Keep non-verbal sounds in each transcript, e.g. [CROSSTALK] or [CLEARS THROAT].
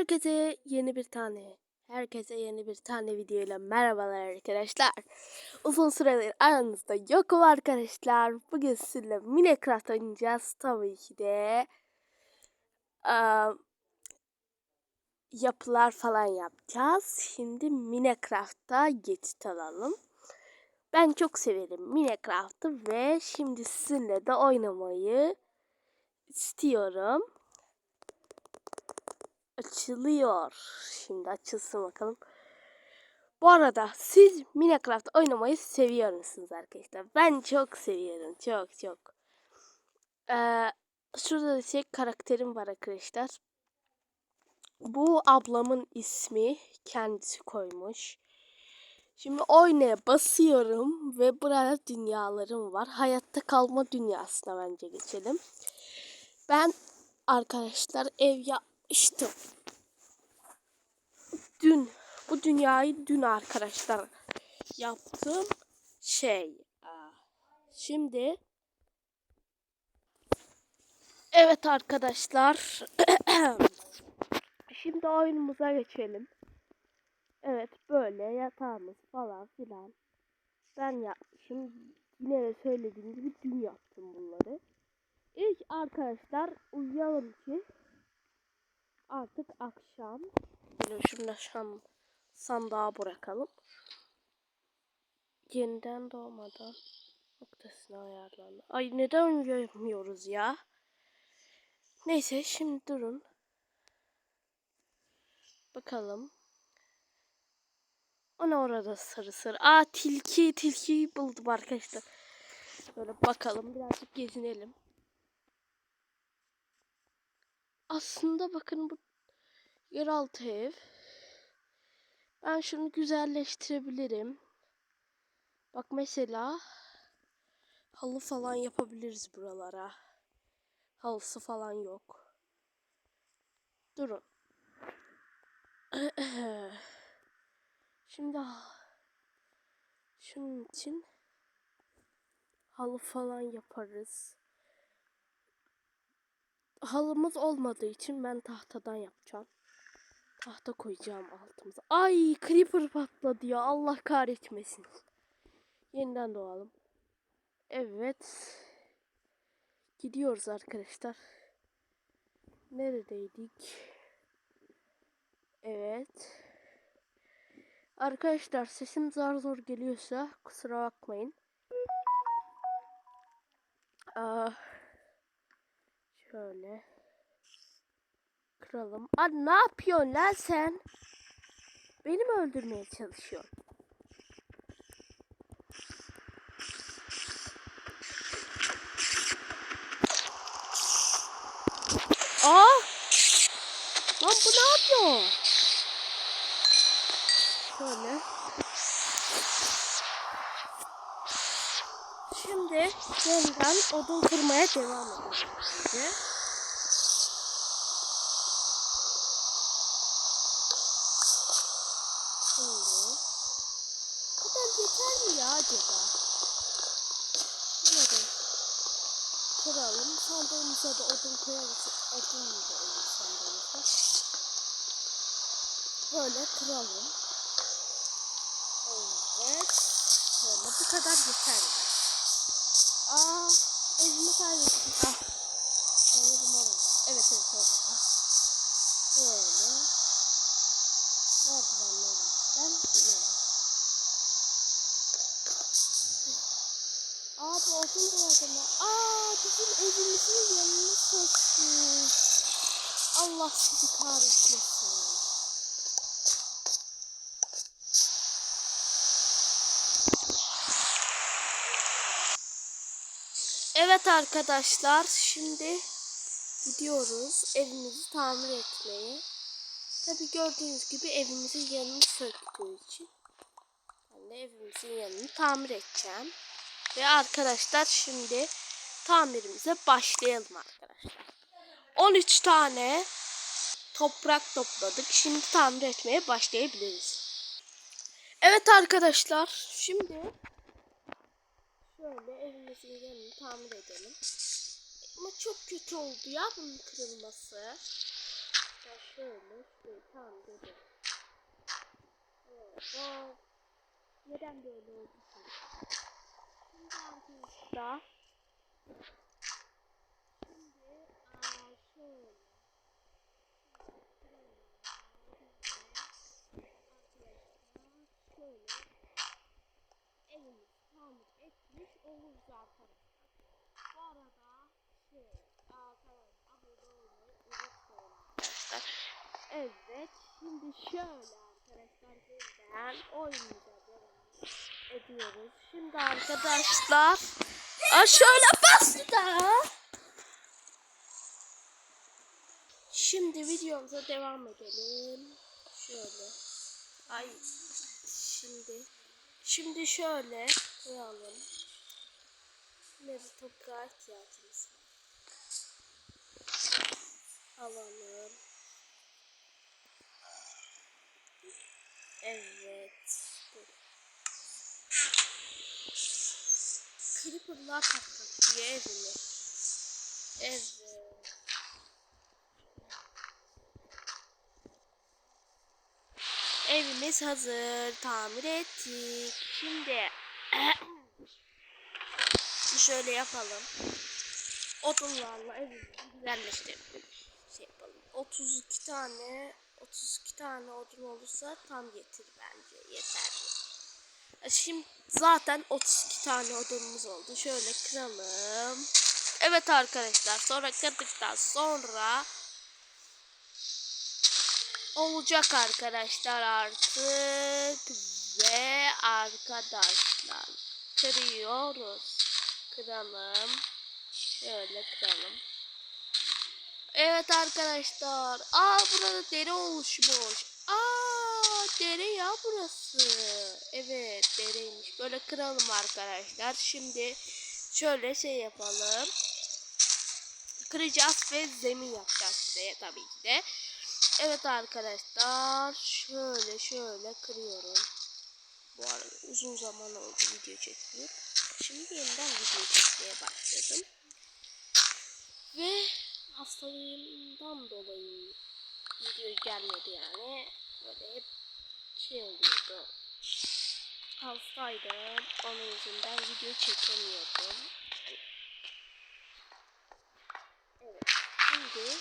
Herkese yeni bir tane, herkese yeni bir tane videoyla merhabalar arkadaşlar. Uzun süredir aranızda yokum arkadaşlar. Bugün sizinle Minecraft oynayacağız. Tabii ki de eee, yapılar falan yapacağız. Şimdi Minecraft'ta geçit alalım. Ben çok severim Minecraft'ı ve şimdi sizinle de oynamayı istiyorum açılıyor. Şimdi açılsın bakalım. Bu arada siz Minecraft oynamayı seviyor musunuz arkadaşlar? Ben çok seviyorum. Çok çok. Ee, şurada da şey karakterim var arkadaşlar. Bu ablamın ismi. Kendisi koymuş. Şimdi oynaya basıyorum ve burada dünyalarım var. Hayatta kalma dünyasına bence geçelim. Ben arkadaşlar ev yapmıştım. Dün bu dünyayı dün arkadaşlar yaptım şey. aa, Şimdi Evet arkadaşlar. [CLEARS THROAT] Şimdi oyunumuza geçelim. Evet böyle yatağımız falan filan. Ben yapmışım. Yine de söylediğim gibi dün yaptım bunları. İlk arkadaşlar uyuyalım ki artık akşam. Şunu şam sandığa bırakalım. Yeniden doğmadan noktasına ayarlandı. Ay neden uyuyamıyoruz ya? Neyse şimdi durun. Bakalım. O ne orada sarı sarı. Aa tilki tilkiyi buldum arkadaşlar. Böyle bakalım birazcık gezinelim. Aslında bakın bu yeraltı ev. Ben şunu güzelleştirebilirim. Bak mesela halı falan yapabiliriz buralara. Halısı falan yok. Durun. [CLEARS THROAT] Şimdi şunun için halı falan yaparız. Halımız olmadığı için ben tahtadan yapacağım. Tahta koyacağım altımıza. Ay creeper patladı ya. Allah kahretmesin. Yeniden doğalım. Evet. Gidiyoruz arkadaşlar. Neredeydik? Evet. Arkadaşlar sesim zar zor geliyorsa kusura bakmayın. Aa, şöyle kıralım. Aa, ne yapıyorsun lan sen? Beni mi öldürmeye çalışıyorsun? Aa! Lan bu ne yapıyor? Şöyle. Şimdi yeniden odun kırmaya devam edelim. Şimdi. Bu kadar yeter mi ya acaba? Bilmiyorum. Kıralım. Sandığımıza da odun koyarız. Odun da olur sandığımızda. Böyle kıralım. Evet. Şöyle bu kadar yeter yani. Aa, evimi kaybettim. Ah. Sanırım orada. Evet evet orada. Böyle. Merdivenlerimizden inelim. Aa bu odun bu adama. Aa bizim evimizin yanını söktü. Allah sizi kahretmesin. Evet arkadaşlar şimdi gidiyoruz evimizi tamir etmeye. Tabi gördüğünüz gibi evimizin yanını söktüğü için ben de evimizin yanını tamir edeceğim. Ve arkadaşlar şimdi tamirimize başlayalım arkadaşlar. 13 tane toprak topladık. Şimdi tamir etmeye başlayabiliriz. Evet arkadaşlar şimdi şöyle evimizin yanını tamir edelim. Ama çok kötü oldu ya bunun kırılması. arkadaşlar şöyle şöyle tam dedi. Evet, neden böyle oldu ki? Şimdi arkadaşlar şimdi aa, şöyle arkadaşlar şöyle evimizi tamir Bu arada şey arkadaşlar. Evet şimdi şöyle arkadaşlar yeniden oyunumuza devam ediyoruz. Şimdi arkadaşlar aa, şöyle bastı da. Şimdi videomuza devam edelim. Şöyle. Ay şimdi şimdi şöyle koyalım. Mezi toprağa ihtiyacımız var. Alalım. Evet. Creeper'lar patlatıyor evini. Evet. Evimiz hazır. Tamir ettik. Şimdi [CLEARS THROAT] şöyle yapalım. Odunlarla evimizi güzelleştirelim. Şey yapalım. 32 tane 32 tane odun olursa tam yeter bence. Yeter. Şimdi zaten 32 tane odunumuz oldu. Şöyle kıralım. Evet arkadaşlar sonra kırdıktan sonra olacak arkadaşlar artık ve arkadaşlar kırıyoruz kıralım. Şöyle kıralım. Evet arkadaşlar. Aa burada dere oluşmuş. Aa dere ya burası. Evet dereymiş. Böyle kıralım arkadaşlar. Şimdi şöyle şey yapalım. Kıracağız ve zemin yapacağız buraya tabii ki de. Evet arkadaşlar. Şöyle şöyle kırıyorum. Bu arada uzun zaman oldu video çekiyor. Şimdi yeniden video çekmeye başladım. Ve hastalığımdan dolayı video gelmedi yani. Böyle hep şey oluyordu. Hastaydım. Onun yüzünden video çekemiyordum. Evet. Şimdi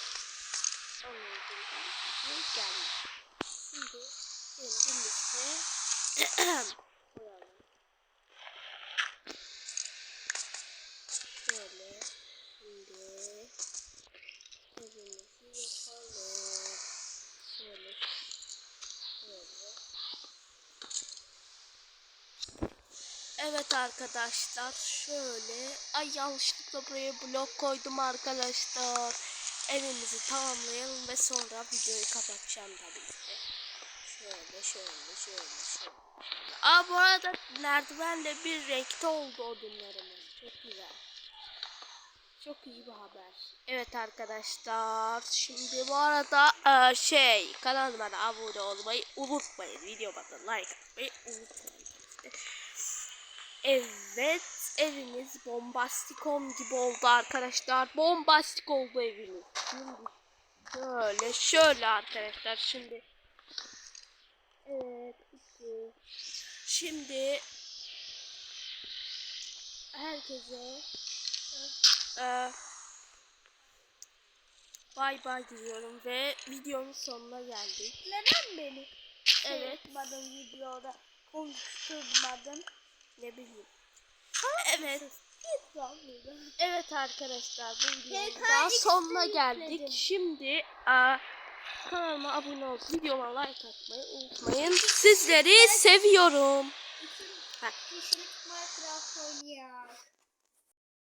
onun yüzünden video gelmedi. Şimdi gelin birlikte [CLEARS THROAT] koyalım. Şöyle şimdi evimizi yapalım. Şöyle şöyle. Evet arkadaşlar şöyle ay yanlışlıkla buraya blok koydum arkadaşlar. Evimizi tamamlayalım ve sonra videoyu kapatacağım tabii ki. Şöyle şöyle şöyle şöyle. Aa bu arada merdivende bir renkte oldu odunlarımız. Çok güzel. Çok iyi bir haber. Evet arkadaşlar. Şimdi bu arada e, şey kanalıma da abone olmayı unutmayın. Videoma da like atmayı unutmayın. Evet evimiz bombastikom gibi oldu arkadaşlar. Bombastik oldu evimiz. Şimdi şöyle şöyle arkadaşlar şimdi. Evet. Şimdi herkese e, bay bay diyorum ve videonun sonuna geldik. Neden beni Evet. videoda konuşturmadın? Ne bileyim. Evet. Evet arkadaşlar bu videonun daha sonuna geldik. Şimdi aa, kanalıma abone olup videoma like atmayı unutmayın. Sizleri seviyorum. Ha. Kışlık Minecraft oynuyor.